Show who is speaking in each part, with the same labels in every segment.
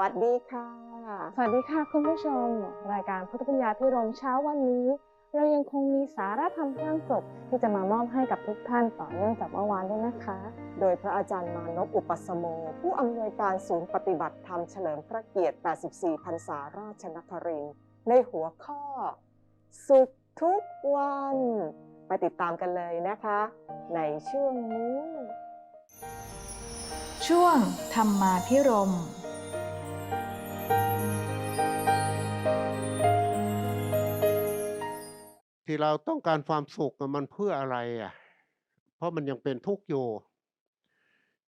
Speaker 1: วัสดีค่ะ
Speaker 2: สวัสดีค่ะคุณผู้ชม รายการพุทธปัญญาพิรมเช้าวันนี้ เรายังคงมีสาระธรรมข้างศพที่จะมามอบให้กับทุกท่านต่อเนื่องจากเมื่อวานด้วยนะคะ
Speaker 1: โดยพระอาจารย์มานพอุปสโม ผู้อำนวยการศูนย์ปฏิบัติธรรมเฉลิมพระเกียรติ 84 พรรษาราชนครินทร์ในหัวข้อ สุขทุกวันไปติดตามกันเลยนะคะ ในช่วงนี้
Speaker 3: ช่วงธรรมาพิรม
Speaker 4: ที่เราต้องการความสุขมันเพื่ออะไรอะ เพราะมันยังเป็นทุกข์อยู่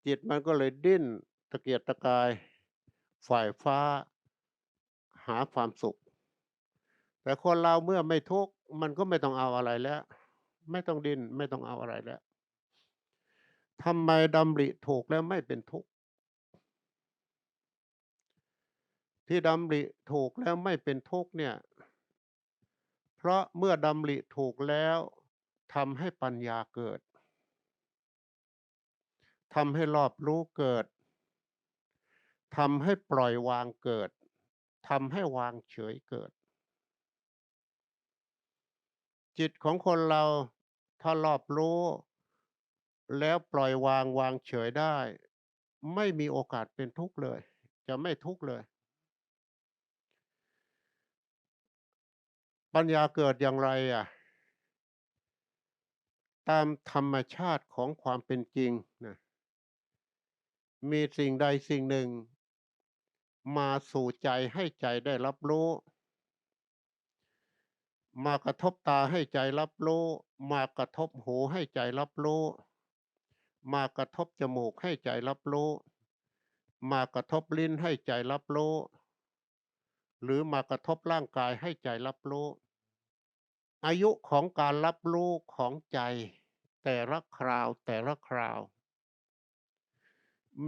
Speaker 4: จิตมันก็เลยดิ้นตะเกียกตะกาย ฝ่ายฟ้า หาความสุข แต่คนเราเมื่อไม่ทุกข์มันก็ไม่ต้องเอาอะไรแล้ว ไม่ต้องดิ้นไม่ต้องเอาอะไรแล้วทำไมดำริถูกแล้วไม่เป็นทุกข์ที่ดำริถูกแล้วไม่เป็นทุกข์เนี่ย เพราะเมื่อดำริถูกแล้วทำให้ปัญญาเกิดทำให้รอบรู้เกิดทำให้ปล่อยวางเกิดทำให้วางเฉยเกิด จิตของคนเราถ้ารอบรู้ แล้วปล่อยวางวางเฉยได้ ไม่มีโอกาสเป็นทุกข์เลย จะไม่ทุกข์เลย ปัญญาเกิดอย่างไรอะ ตามธรรมชาติของความเป็นจริงนะมีสิ่งใดสิ่งหนึ่ง มาสู่ใจให้ใจได้รับรู้ มากระทบตาให้ใจรับรู้ มากระทบหูให้ใจรับรู้ มากระทบจมูกให้ใจรับรู้ มากระทบลิ้นให้ใจรับรู้หรือมากระทบร่างกายให้ใจรับรู้ อายุของการรับรู้ของใจแต่ละคราวแต่ละคราว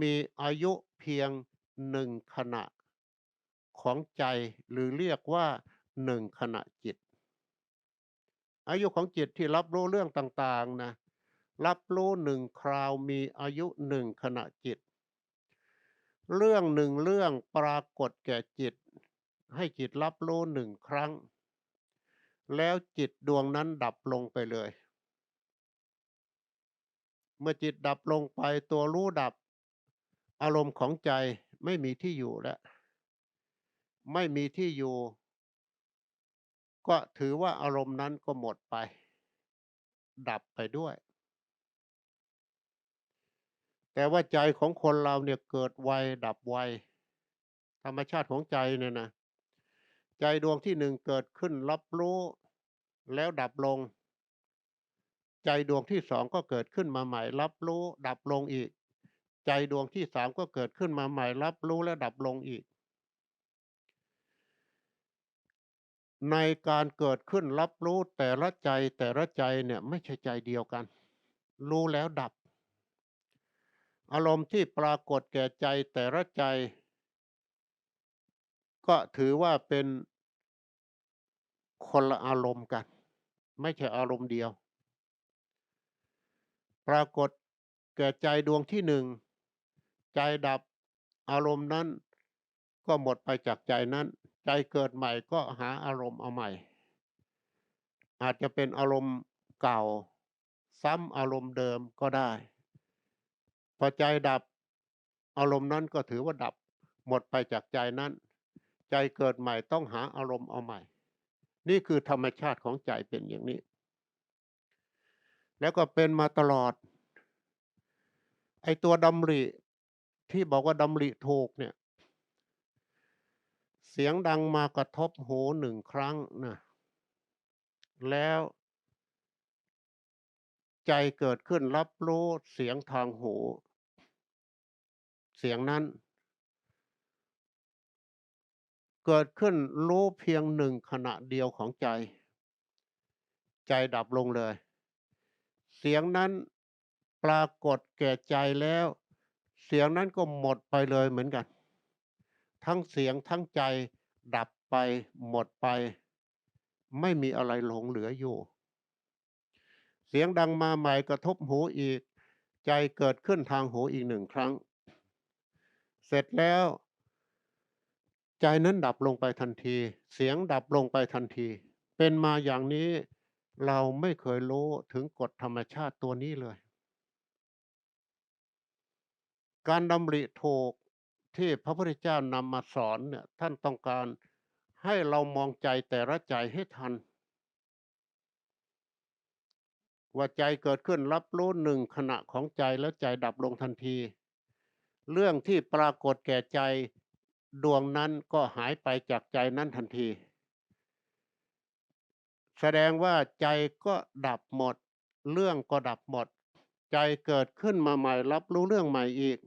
Speaker 4: มีอายุเพียงหนึ่งขณะของใจหรือเรียกว่าหนึ่งขณะจิต อายุของจิตที่รับรู้เรื่องต่างๆนะรับรู้หนึ่งคราวมีอายุหนึ่งขณะจิต เรื่องหนึ่งเรื่องปรากฏแก่จิต ให้จิตรับรู้หนึ่งครั้ง แล้วจิตดวงนั้นดับลงไปเลย เมื่อจิตดับลงไปตัวรู้ดับ อารมณ์ของใจไม่มีที่อยู่แล้ว ไม่มีที่อยู่ ก็ถือว่าอารมณ์นั้นก็หมดไป ดับไปด้วย แต่ว่าใจของคนเราเนี่ยเกิดไวดับไวธรรมชาติของใจเนี่ยนะใจดวงที่หนึ่งเกิดขึ้นรับรู้ แล้วดับลง ใจดวงที่สองก็เกิดขึ้นมาใหม่ รับรู้ดับลงอีก ใจดวงที่สามก็เกิดขึ้นมาใหม่ รับรู้และดับลงอีก ในการเกิดขึ้นรับรู้แต่ละใจแต่ละใจเนี่ยไม่ใช่ใจเดียวกัน รู้แล้วดับ อารมณ์ที่ปรากฏแก่ใจแต่ละใจ ก็ถือว่าเป็นคนละอารมณ์กัน ไม่ใช่อารมณ์เดียว ปรากฏแก่ใจดวงที่หนึ่ง ใจดับอารมณ์นั้น ก็หมดไปจากใจนั้น ใจเกิดใหม่ก็หาอารมณ์เอาใหม่ อาจจะเป็นอารมณ์เก่า ซ้ำอารมณ์เดิมก็ได้ พอใจดับอารมณ์นั้นก็ถือว่าดับหมดไปจากใจนั้น ใจเกิดใหม่ต้องหาอารมณ์เอาใหม่ นี่คือธรรมชาติของใจเป็นอย่างนี้ แล้วก็เป็นมาตลอด ไอตัวดำริที่บอกว่าดำริถูกเนี่ย เสียงดังมากระทบหูหนึ่งครั้งนะแล้วใจเกิดขึ้นรับรู้เสียงทางหู เสียงนั้น เกิดขึ้นรู้เพียงหนึ่งขณะเดียวของใจ ใจดับลงเลย เสียงนั้นปรากฏแก่ใจแล้ว เสียงนั้นก็หมดไปเลยเหมือนกัน ทั้งเสียงทั้งใจดับไปหมดไป ไม่มีอะไรหลงเหลืออยู่ เสียงดังมาใหม่กระทบหูอีก ใจเกิดขึ้นทางหูอีกหนึ่งครั้ง เสร็จแล้ว ใจนั้นดับลงไปทันที เสียงดับลงไปทันที เป็นมาอย่างนี้เราไม่เคยรู้ถึงกฎธรรมชาติตัวนี้เลย การดำริถูกที่พระพุทธเจ้านำมาสอนเนี่ยท่านต้องการให้เรามองใจแต่ละใจให้ทัน ว่าใจเกิดขึ้นรับรู้หนึ่งขณะของใจแล้วใจดับลงทันที เรื่องที่ปรากฏแก่ใจ ดวงนั้นก็หายไปจากใจนั้นทันที แสดงว่าใจก็ดับหมด เรื่องก็ดับหมด ใจเกิดขึ้นมาใหม่รับรู้เรื่องใหม่อีก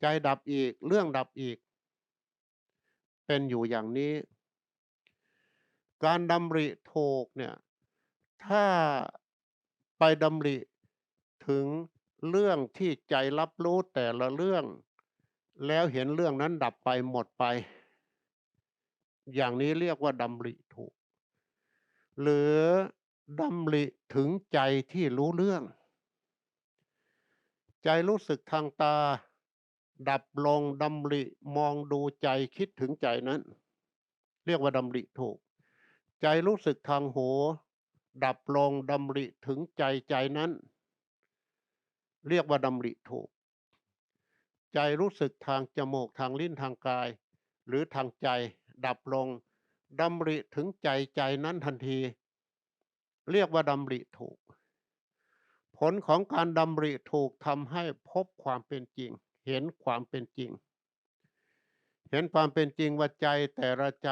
Speaker 4: ใจดับอีกเรื่องดับอีก เป็นอยู่อย่างนี้ การดำริถูกเนี่ยถ้าไปดำริถึงเรื่องที่ใจรับรู้แต่ละเรื่อง แล้วเห็นเรื่องนั้นดับไปหมดไป อย่างนี้เรียกว่าดำริถูก หรือดำริถึงใจที่รู้เรื่อง ใจรู้สึกทางตา ดับลงดำริมองดูใจคิดถึงใจนั้น เรียกว่าดำริถูก ใจรู้สึกทางหูดับลงดำริถึงใจใจนั้น เรียกว่าดำริถูก ใจรู้สึกทางจมูกทางลิ้นทางกาย หรือทางใจดับลงดำริถึงใจใจนั้นทันที เรียกว่าดำริถูก ผลของการดำริถูกทำให้พบความเป็นจริง เห็นความเป็นจริง เห็นความเป็นจริงว่าใจแต่ละใจ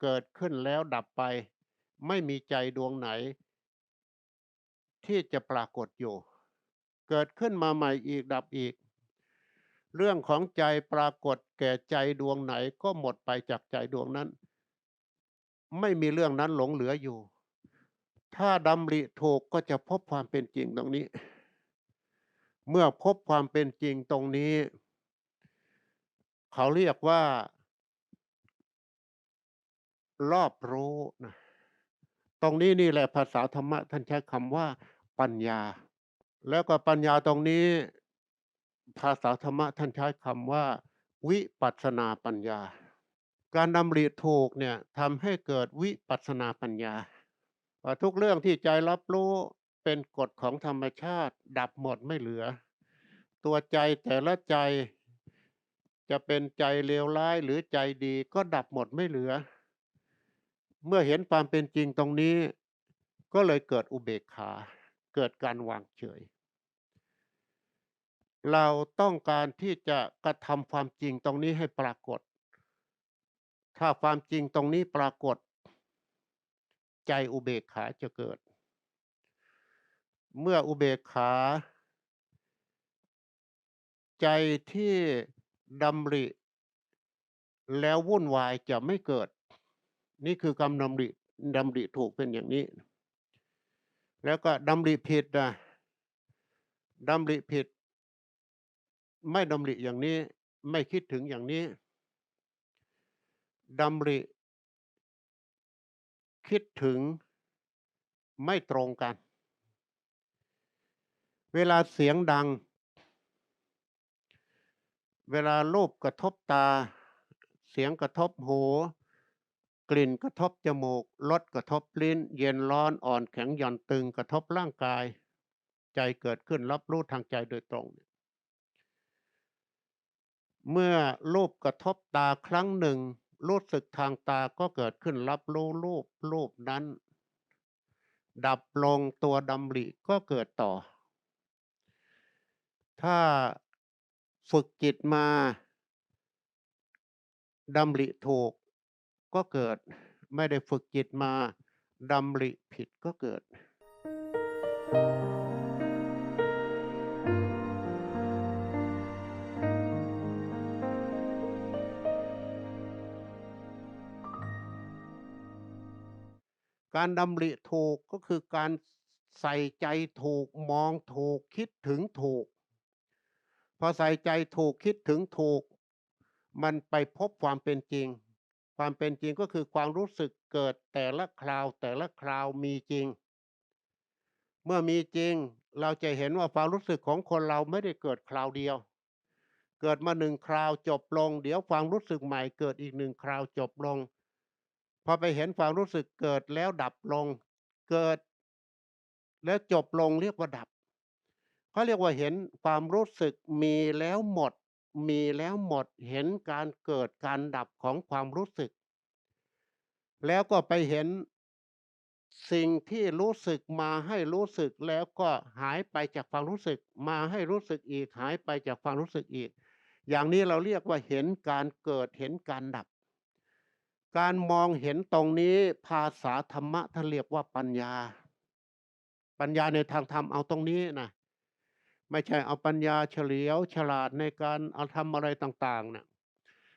Speaker 4: เกิดขึ้นแล้วดับไป ไม่มีใจดวงไหน ที่จะปรากฏอยู่ เกิดขึ้นมาใหม่อีกดับอีก เรื่องของใจปรากฏแก่ใจดวงไหนก็หมดไปจากใจดวงนั้น ไม่มีเรื่องนั้นหลงเหลืออยู่ ถ้าดำริถูกก็จะพบความเป็นจริงตรงนี้ เมื่อพบความเป็นจริงตรงนี้ เขาเรียกว่า รอบรู้นะตรงนี้นี่แหละภาษาธรรมะท่านใช้คำว่าปัญญา แล้วก็ปัญญาตรงนี้ ภาษาธรรมะท่านใช้คำว่า วิปัสนาปัญญา การดำริถูกเนี่ยทำให้เกิดวิปัสนาปัญญาว่าทุกเรื่องที่ใจรับรู้เป็นกฎของธรรมชาติ ดับหมดไม่เหลือ ตัวใจแต่ละใจจะเป็นใจเลวร้ายหรือใจดีก็ดับหมดไม่เหลือ เมื่อเห็นความเป็นจริงตรงนี้ ก็เลยเกิดอุเบกขา เกิดการวางเฉย เราต้องการที่จะกระทำความจริงตรงนี้ให้ปรากฏ ถ้าความจริงตรงนี้ปรากฏ ใจอุเบกขาจะเกิด เมื่ออุเบกขา ใจที่ดำริ แล้ววุ่นวายจะไม่เกิด นี่คือคำดำริดำริถูกเป็นอย่างนี้ แล้วก็ดำริผิดนะดำริผิด ไม่ดำริอย่างนี้ไม่คิดถึงอย่างนี้ดำริ คิดถึงไม่ตรงกัน เวลาเสียงดัง เวลารูปกระทบตา เสียงกระทบหู กลิ่นกระทบจมูกรสกระทบลิ้น เย็นร้อนอ่อนแข็งหย่อนตึงกระทบร่างกาย ใจเกิดขึ้นรับรู้ทางใจโดยตรงเเมื่อรูปกระทบตาครั้งหนึ่ง รู้สึกทางตาก็เกิดขึ้นรับรู้รูปรูปนั้น ดับลงตัวดำริก็เกิดต่อ ถ้าฝึกจิตมาดำริถูกก็เกิด ไม่ได้ฝึกจิตมาดำริผิดก็เกิด การดำริถูกก็คือการใส่ใจถูกมองถูกคิดถึงถูก พอใส่ใจถูกคิดถึงถูก มันไปพบความเป็นจริง ความเป็นจริงก็คือความรู้สึกเกิดแต่ละคราวแต่ละคราวมีจริง เมื่อมีจริงเราจะเห็นว่าความรู้สึกของคนเราไม่ได้เกิดคราวเดียว เกิดมาหนึ่งคราวจบลง เดี๋ยวความรู้สึกใหม่เกิดอีกหนึ่งคราวจบลง พอไปเห็นความรู้สึกเกิดแล้วดับลง เกิด แล้วจบลงเรียกว่าดับเขาเรียกว่าเห็นความรู้สึกมีแล้วหมด มีแล้วหมดเห็นการเกิดการดับของความรู้สึก แล้วก็ไปเห็นสิ่งที่รู้สึกมาให้รู้สึกแล้วก็หายไปจากความรู้สึก มาให้รู้สึกอีกหายไปจากความรู้สึกอีก อย่างนี้เราเรียกว่าเห็นการเกิดเห็นการดับ การมองเห็นตรงนี้ภาษาธรรมะท่านเรียกว่าปัญญา ปัญญาในทางธรรมเอาตรงนี้นะไม่ใช่เอาปัญญาเฉลียวฉลาดในการเอาทำอะไรต่างๆนะ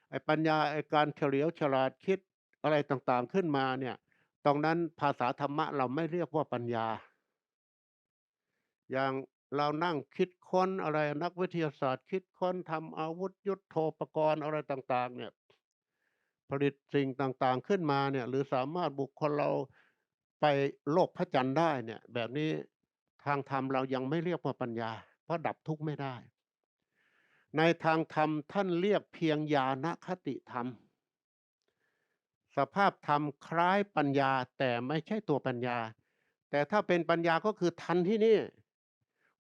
Speaker 4: ไอ้ปัญญาไอ้การเฉลียวฉลาดคิดอะไรต่างๆขึ้นมาเนี่ย ตรงนั้นภาษาธรรมะเราไม่เรียกว่าปัญญา อย่างเรานั่งคิดค้นอะไรนักวิทยาศาสตร์ คิดค้นทำอาวุธยุทโธปกรณ์อะไรต่าง ๆ เนี่ย ผลิตสิ่งต่างๆขึ้นมาเนี่ยหรือสามารถบุคคลเราไปโลกพระจันทร์ได้เนี่ยแบบนี้ทางธรรมเรายังไม่เรียกว่าปัญญา เพราะดับทุกข์ไม่ได้ ในทางธรรมท่านเรียกเพียงญาณคติธรรม สภาพธรรมคล้ายปัญญาแต่ไม่ใช่ตัวปัญญา แต่ถ้าเป็นปัญญาก็คือทันที่นี่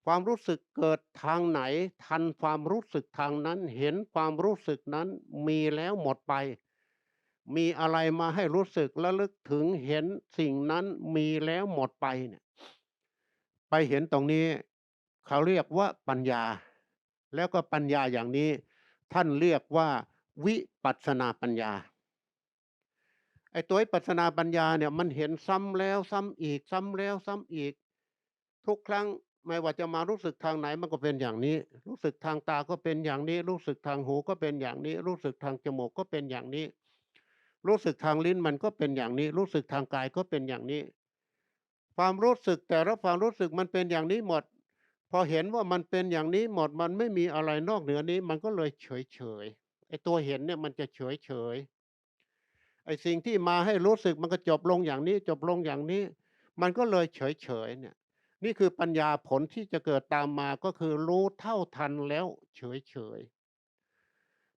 Speaker 4: ความรู้สึกเกิดทางไหน ทันความรู้สึกทางนั้น เห็นความรู้สึกนั้นมีแล้วหมดไป มีอะไรมาให้รู้สึกและลึกถึงเห็นสิ่งนั้นมีแล้วหมดไปเนี่ย ไปเห็นตรงนี้ เขาเรียกว่าปัญญา แล้วก็ปัญญาอย่างนี้ ท่านเรียกว่าวิปัสนาปัญญาไอ้ตัววิปัสสนาปัญญาเนี่ยมันเห็นซ้ำแล้วซ้ำอีก ซ้ำแล้วซ้ำอีก ทุกครั้งไม่ว่าจะมารู้สึกทางไหนมันก็เป็นอย่างนี้ รู้สึกทางตาก็เป็นอย่างนี้ รู้สึกทางหูก็เป็นอย่างนี้ รู้สึกทางจมูกก็เป็นอย่างนี้ รู้สึกทางลิ้นมันก็เป็นอย่างนี้ รู้สึกทางกายก็เป็นอย่างนี้ ความรู้สึกแต่ละความรู้สึกมันเป็นอย่างนี้หมด พอเห็นว่ามันเป็นอย่างนี้หมดมันไม่มีอะไรนอกเหนือนี้ มันก็เลยเฉยเฉยไอตัวเห็นเนี่ยมันจะเฉยเฉยไอสิ่งที่มาให้รู้สึกมันก็จบลงอย่างนี้ จบลงอย่างนี้ มันก็เลยเฉยเฉยเนี่ย นี่คือปัญญาผลที่จะเกิดตามมาก็คือรู้เท่าทันแล้วเฉยเฉย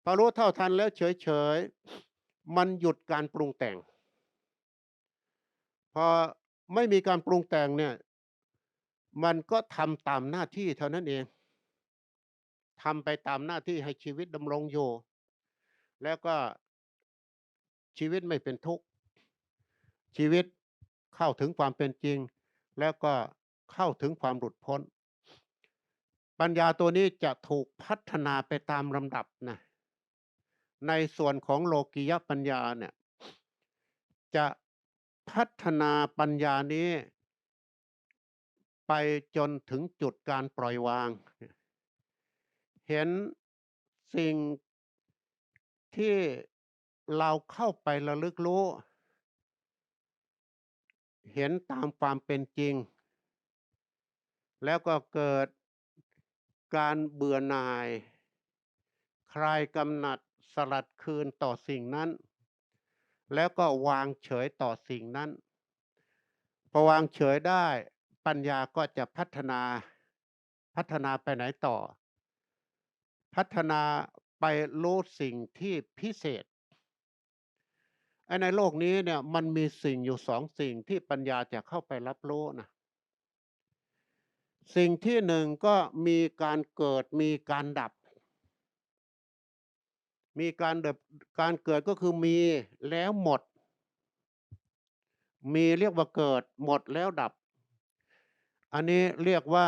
Speaker 4: พอรู้เท่าทันแล้วเฉยเฉย มันหยุดการปรุงแต่ง พอไม่มีการปรุงแต่งเนี่ย มันก็ทำตามหน้าที่เท่านั้นเองทำไปตามหน้าที่ให้ชีวิตดำรงอยู่ แล้วก็ชีวิตไม่เป็นทุกข์ ชีวิตเข้าถึงความเป็นจริง แล้วก็เข้าถึงความหลุดพ้น ปัญญาตัวนี้จะถูกพัฒนาไปตามลำดับนะ ในส่วนของโลกิยปัญญาเนี่ยจะพัฒนาปัญญานี้ ไปจนถึงจุดการปล่อยวาง เห็นสิ่งที่เราเข้าไประลึกรู้ เห็นตามความเป็นจริง แล้วก็เกิดการเบื่อหน่าย คลายกำหนัด สลัดคืนต่อสิ่งนั้น แล้วก็วางเฉยต่อสิ่งนั้นพอวางเฉยได้ปัญญาก็จะพัฒนาพัฒนาไปไหนต่อ พัฒนาไปรู้สิ่งที่พิเศษไอ้ในโลกนี้เนี่ยมันมีสิ่งอยู่สองสิ่งที่ปัญญาจะเข้าไปรับรู้นะสิ่งที่หนึ่งก็มีการเกิดมีการดับ มีการเดบการเกิดก็คือมีแล้วหมด มีเรียกว่าเกิดหมดแล้วดับ อันนี้เรียกว่า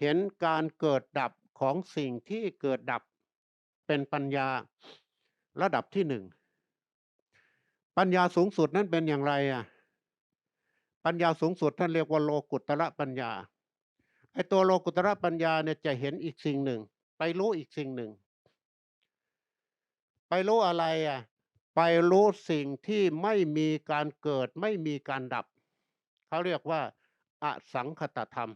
Speaker 4: เห็นการเกิดดับของสิ่งที่เกิดดับเป็นปัญญาระดับที่หนึ่ง ปัญญาสูงสุดนั้นเป็นอย่างไรอะปัญญาสูงสุดท่านเรียกว่าโลกุตระปัญญาไอ้ตัวโลกุตระปัญญาเนี่ยจะเห็นอีกสิ่งหนึ่ง ไปรู้อีกสิ่งหนึ่ง ไปรู้อะไรอะ ไปรู้สิ่งที่ไม่มีการเกิดไม่มีการดับ เขาเรียกว่าอสังคตธรรม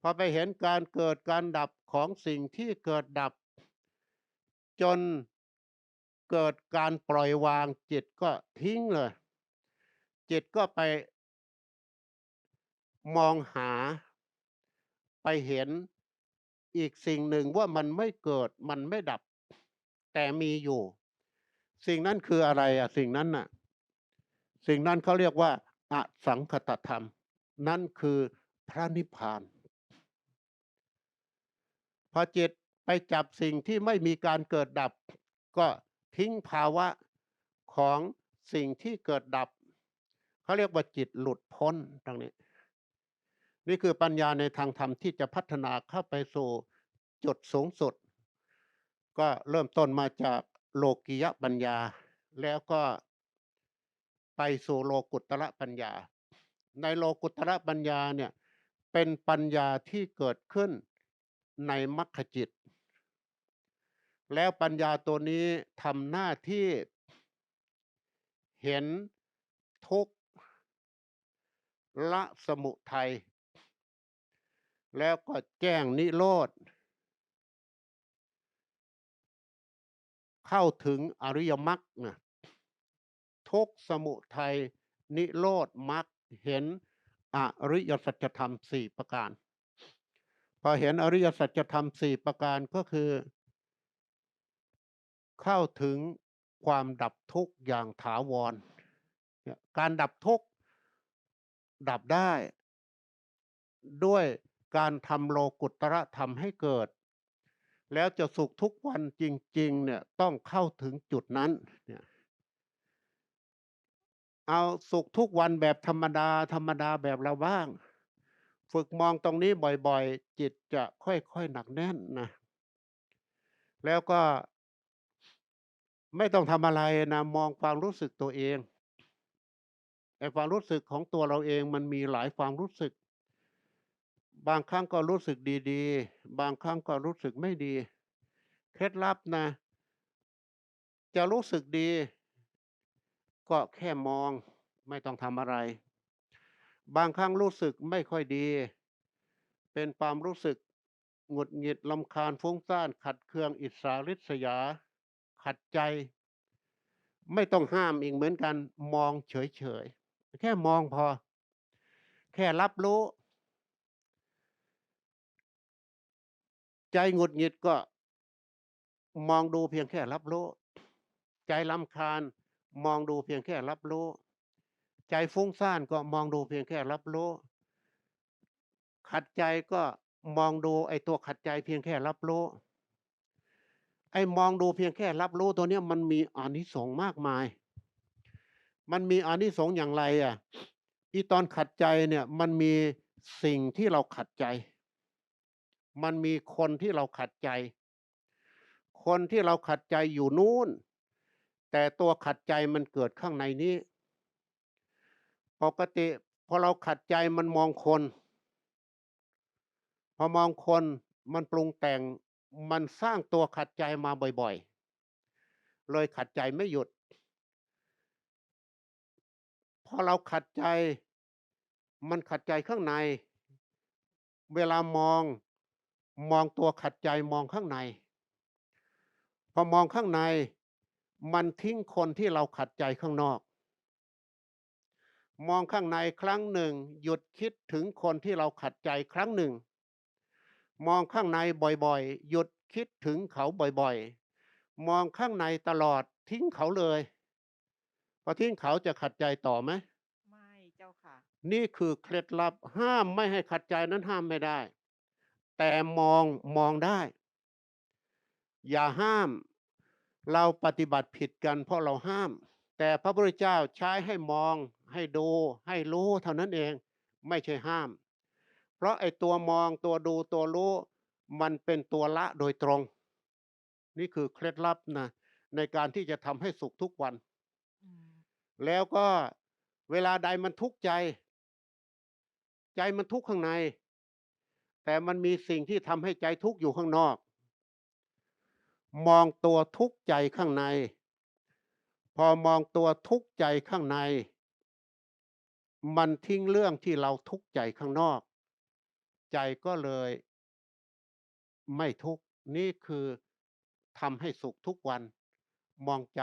Speaker 4: พอไปเห็นการเกิดการดับของสิ่งที่เกิดดับ จนเกิดการปล่อยวางจิตก็ทิ้งเลย จิตก็ไปมองหาไปเห็นอีกสิ่งหนึ่งว่ามันไม่เกิดมันไม่ดับ แต่มีอยู่ สิ่งนั้นคืออะไรอะสิ่งนั้นน่ะ สิ่งนั้นเขาเรียกว่าอสังคตธรรม นั่นคือพระนิพพานพอจิตไปจับสิ่งที่ไม่มีการเกิดดับ ก็ทิ้งภาวะของสิ่งที่เกิดดับ เขาเรียกว่าจิตหลุดพ้นตรงนี้ นี่คือปัญญาในทางธรรมที่จะพัฒนาเข้าไปสู่จุดสูงสุด ก็เริ่มต้นมาจากโลกิยปัญญา แล้วก็ไปสู่โลกุตระปัญญา ในโลกุตระปัญญาเนี่ยเป็นปัญญาที่เกิดขึ้นในมรรคจิต แล้วปัญญาตัวนี้ทำหน้าที่เห็นทุกข์ละสมุทัยแล้วก็แจ้งนิโรธ เข้าถึงอริยมรรคนะทุกสมุทัยนิโรธมรรคเห็นอริยสัจธรรมสี่ประการ พอเห็นอริยสัจธรรมสี่ประการก็คือ เข้าถึงความดับทุกข์อย่างถาวร การดับทุกข์ดับได้ ด้วยการทำโลกุตระธรรมให้เกิด แล้วจะสุขทุกวันจริง ๆ เนี่ยต้องเข้าถึงจุดนั้นเนี่ยเอาสุขทุกวันแบบธรรมดา ธรรมดาแบบเราบ้าง ฝึกมองตรงนี้บ่อยๆ จิตจะค่อยๆหนักแน่นนะแล้วก็ไม่ต้องทำอะไรนะมองความรู้สึกตัวเองไอ้ความรู้สึกของตัวเราเองมันมีหลายความรู้สึก บางครั้งก็รู้สึกดีๆ บางครั้งก็รู้สึกไม่ดี เคล็ดลับนะ จะรู้สึกดี ก็แค่มองไม่ต้องทำอะไร บางครั้งรู้สึกไม่ค่อยดี เป็นความรู้สึกหงุดหงิดลำคาญฟุ้งซ่าน ขัดเคืองอิจฉาริษยา ขัดใจ ไม่ต้องห้ามอีกเหมือนกัน มองเฉยๆ แค่มองพอ แค่รับรู้ ใจหงุดหงิดก็มองดูเพียงแค่รับรู้ ใจลำคาญ มองดูเพียงแค่รับรู้ ใจฟุ้งซ่านก็มองดูเพียงแค่รับรู้ ขัดใจก็มองดูไอ้ตัวขัดใจเพียงแค่รับรู้ ไอ้มองดูเพียงแค่รับรู้ตัวเนี้ยมันมีอานิสงส์มากมาย มันมีอานิสงส์อย่างไรอะอีตอนขัดใจเนี่ยมันมีสิ่งที่เราขัดใจ มันมีคนที่เราขัดใจ คนที่เราขัดใจอยู่นู้น แต่ตัวขัดใจมันเกิดข้างในนี้ ปกติพอเราขัดใจมันมองคน พอมองคนมันปรุงแต่งมันสร้างตัวขัดใจมาบ่อยๆ เลยขัดใจไม่หยุด พอเราขัดใจ มันขัดใจข้างใน เวลามอง มองตัวขัดใจมองข้างใน พอมองข้างในมันทิ้งคนที่เราขัดใจข้างนอก มองข้างในครั้งหนึ่ง หยุดคิดถึงคนที่เราขัดใจครั้งหนึ่ง มองข้างในบ่อยๆ หยุดคิดถึงเขาบ่อยๆ มองข้างในตลอดทิ้งเขาเลยพอทิ้งเขาจะขัดใจต่อไหม
Speaker 5: ไม่เจ้าค่ะ
Speaker 4: นี่คือเคล็ดลับห้ามไม่ให้ขัดใจนั้นห้ามไม่ได้ แต่มองมองได้ อย่าห้ามเราปฏิบัติผิดกันเพราะเราห้าม แต่พระพุทธเจ้าใช้ให้มองให้ดูให้รู้เท่านั้นเองไม่ใช่ห้าม เพราะไอ้ตัวมองตัวดูตัวรู้มันเป็นตัวละโดยตรง นี่คือเคล็ดลับนะในการที่จะทำให้สุขทุกวัน
Speaker 5: อืม
Speaker 4: แล้วก็เวลาใดมันทุกข์ใจ ใจมันทุกข์ข้างใน แต่มันมีสิ่งที่ทำให้ใจทุกข์อยู่ข้างนอก มองตัวทุกข์ใจข้างใน พอมองตัวทุกข์ใจข้างใน มันทิ้งเรื่องที่เราทุกข์ใจข้างนอก ใจก็เลย ไม่ทุกข์นี่คือทำให้สุขทุกวัน มองใจ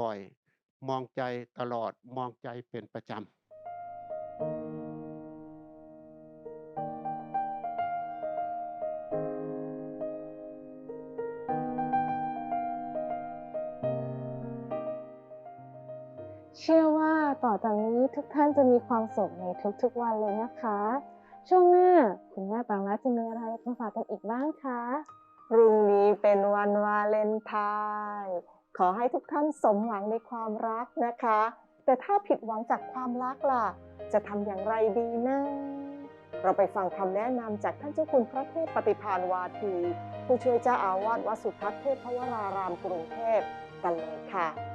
Speaker 4: บ่อยๆ มองใจตลอดมองใจเป็นประจำ
Speaker 2: เชื่อว่าต่อจากนี้ทุกท่านจะมีความสุขในทุกๆวันเลยนะคะ ช่วงหน้าคุณแม่ปางรักจะมีอะไรมาฝากกันอีกบ้างคะ
Speaker 1: พรุ่งนี้เป็นวันวาเลนไทน์ขอให้ทุกท่านสมหวังในความรักนะคะ แต่ถ้าผิดหวังจากความรักล่ะ จะทำอย่างไรดีนะเราไปฟังคำแนะนำจากท่านเจ้าคุณพระเทพปฏิภาณวาที ผู้ช่วยเจ้าอาวาสวัดสุทัศน์เทพวรารามกรุงเทพกันเลยค่ะ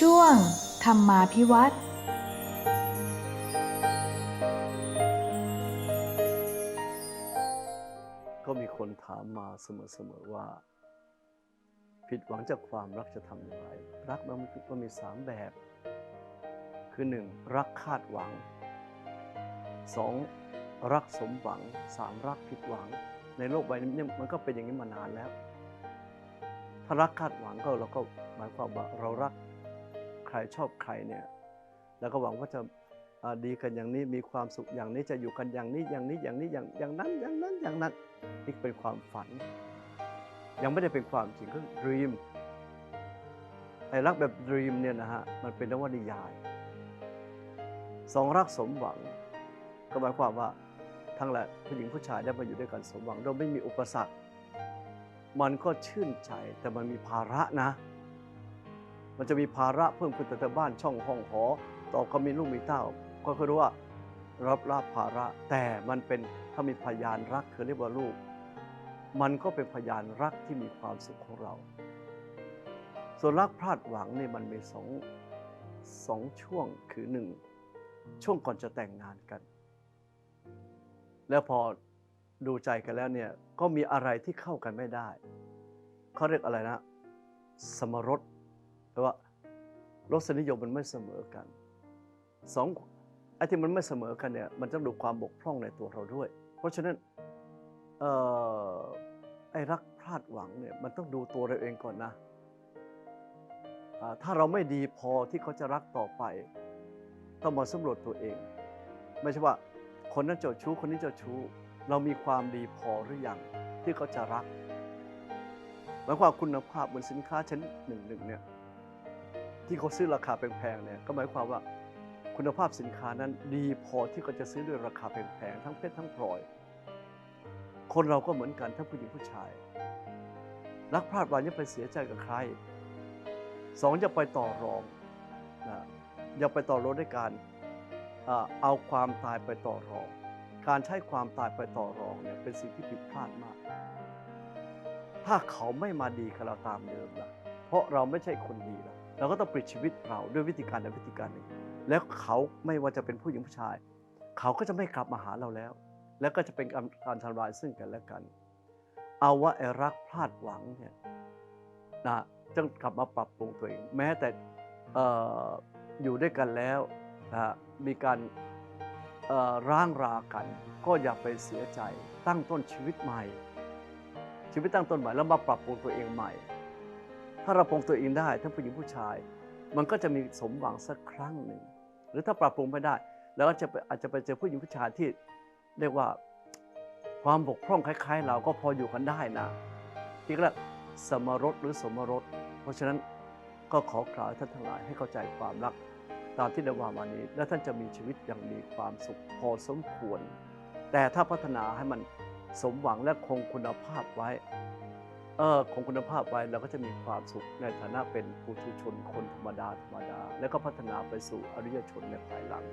Speaker 3: ช่วง ธรรมาพิวัตร
Speaker 6: ก็มีคนถามมาเสมอๆว่า ผิดหวังจากความรักจะทำอย่างไร รักมันมันมีสามแบบ คือหนึ่งรักคาดหวังสองรักสมหวังสามรักผิดหวัง ในโลกใบนี้มันก็เป็นอย่างนี้มานานแล้ว ถ้ารักคาดหวังก็เราก็หมายความว่าเรารัก รชอบใครเนี่ยแล้วก็หวังว่าจะดีกันอย่างนี้มีความสุขอย่างนี้จะอยู่กันอย่างนี้อย่างนี้อย่างนี้อย่างอย่างนั้นอย่างนั้นอย่างนั้นนี่เป็นความฝัน ยังไม่ได้เป็นความจริงก็ dream ไอ้รักแบบ dream เนี่ยนะฮะมันเป็นนวนิยายสองรักสมหวัง ก็หมายความว่าทั้งแหละผู้หญิงผู้ชายได้มาอยู่ด้วยกันสมหวังโดยไม่มีอุปสรรค มันก็ชื่นใจแต่มันมีภาระนะ มันจะมีภาระเพิ่มขึ้นแต่บ้านช่องห้องหอ ต่อก็มีลูกมีเต้า ก็คือรู้ว่ารับรับภาระ แต่มันเป็นถ้ามีพยานรักคือเรียกว่าลูก มันก็เป็นพยานรักที่มีความสุขของเรา ส่วนรักพลาดหวังเนี่ยมันมีสองสองช่วงคือหนึ่งช่วงก่อนจะแต่งงานกัน แล้วพอดูใจกันแล้วเนี่ยก็มีอะไรที่เข้ากันไม่ได้เขาเรียกอะไรนะ สมรส แปลว่ารสนิยมมันไม่เสมอกันสองไอ้ที่มันไม่เสมอกันเนี่ยมันต้องดูความบกพร่องในตัวเราด้วย เพราะฉะนั้นออไอ้รักพลาดหวังเนี่ยมันต้องดูตัวเราเองก่อนนะถ้าเราไม่ดีพอที่เขาจะรักต่อไป ต้องมาสำรวจตัวเอง ไม่ใช่ว่าคนนั้นเจ้าชู้คนนี้เจ้าชู้ เรามีความดีพอหรือยังที่เขาจะรักหมายความคุณภาพเหมือนสินค้าชนิดหนึ่งหนึ่งเนี่ย ที่เขาซื้อราคาแพงๆเนี่ยก็หมายความว่าคุณภาพสินค้านั้นดีพอที่เขาจะซื้อด้วยราคาแพงๆทั้งเพชรทั้งพลอย คนเราก็เหมือนกันทั้งผู้หญิงผู้ชาย รักพลาดหวังอย่าไปเสียใจกับใครสองอย่าไปต่อรองนะอย่าไปต่อรองด้วยการเอาความตายไปต่อรอง การใช้ความตายไปต่อรองเนี่ยเป็นสิ่งที่ผิดพลาดมาก ถ้าเขาไม่มาดีกับเราตามเดิมล่ะ เพราะเราไม่ใช่คนดีล่ะ เราก็ต้องปลิดชีวิตเราด้วยวิธีการใดวิธีการหนึ่ง แล้วเขาไม่ว่าจะเป็นผู้หญิงผู้ชาย เขาก็จะไม่กลับมาหาเราแล้ว แล้วก็จะเป็นการการทำลายซึ่งกันและกัน เอาว่าไอ้รักพลาดหวังเนี่ยนะต้องกลับมาปรับปรุงตัวเอง แม้แต่อ่อยู่ด้วยกันแล้วนะมีการร่างรากัน ก็อย่าไปเสียใจตั้งต้นชีวิตใหม่ ชีวิตตั้งต้นใหม่แล้วมาปรับปรุงตัวเองใหม่ ถ้าเราปรุงตัวเองได้ทั้งผู้หญิงผู้ชาย มันก็จะมีสมหวังสักครั้งหนึ่ง หรือถ้าปรับปรุงไม่ได้ แล้วก็จะอาจจะไปเจอผู้หญิงผู้ชายที่เรียกว่าความบกพร่องคล้าย ๆ เราก็พออยู่กันได้นะที่เรียกสมรสหรือสมรส เพราะฉะนั้นก็ขอกล่าวท่านทั้งหลายให้เข้าใจความรักตามที่ได้ว่ามานี้ และท่านจะมีชีวิตอย่างมีความสุขพอสมควร แต่ถ้าพัฒนาให้มันสมหวังและคงคุณภาพไว้ เออคงคุณภาพไว้เราก็จะมีความสุขในฐานะเป็นปุถุชนคนธรรมดาธรรมดา แล้วก็พัฒนาไปสู่อริยชนในภายหลัง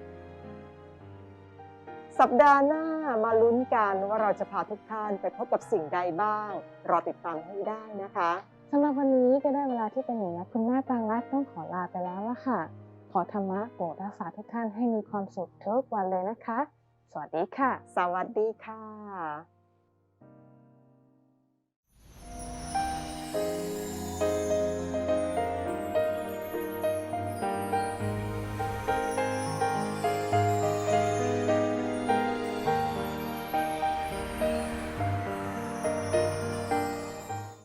Speaker 1: สัปดาห์หน้ามาลุ้นกันว่าเราจะพาทุกท่านไปพบกับสิ่งใดบ้าง รอติดตามให้ได้นะคะ
Speaker 2: สำหรับวันนี้ก็ได้เวลาที่เป็นหนูและคุณแม่ปางรักต้องขอลาไปแล้วละค่ะ ขอธรรมะโปรดรักษาทุกท่านให้มีความสุขทุกวันเลยนะคะ สวัสดีค่ะ
Speaker 1: สวัสดีค่ะ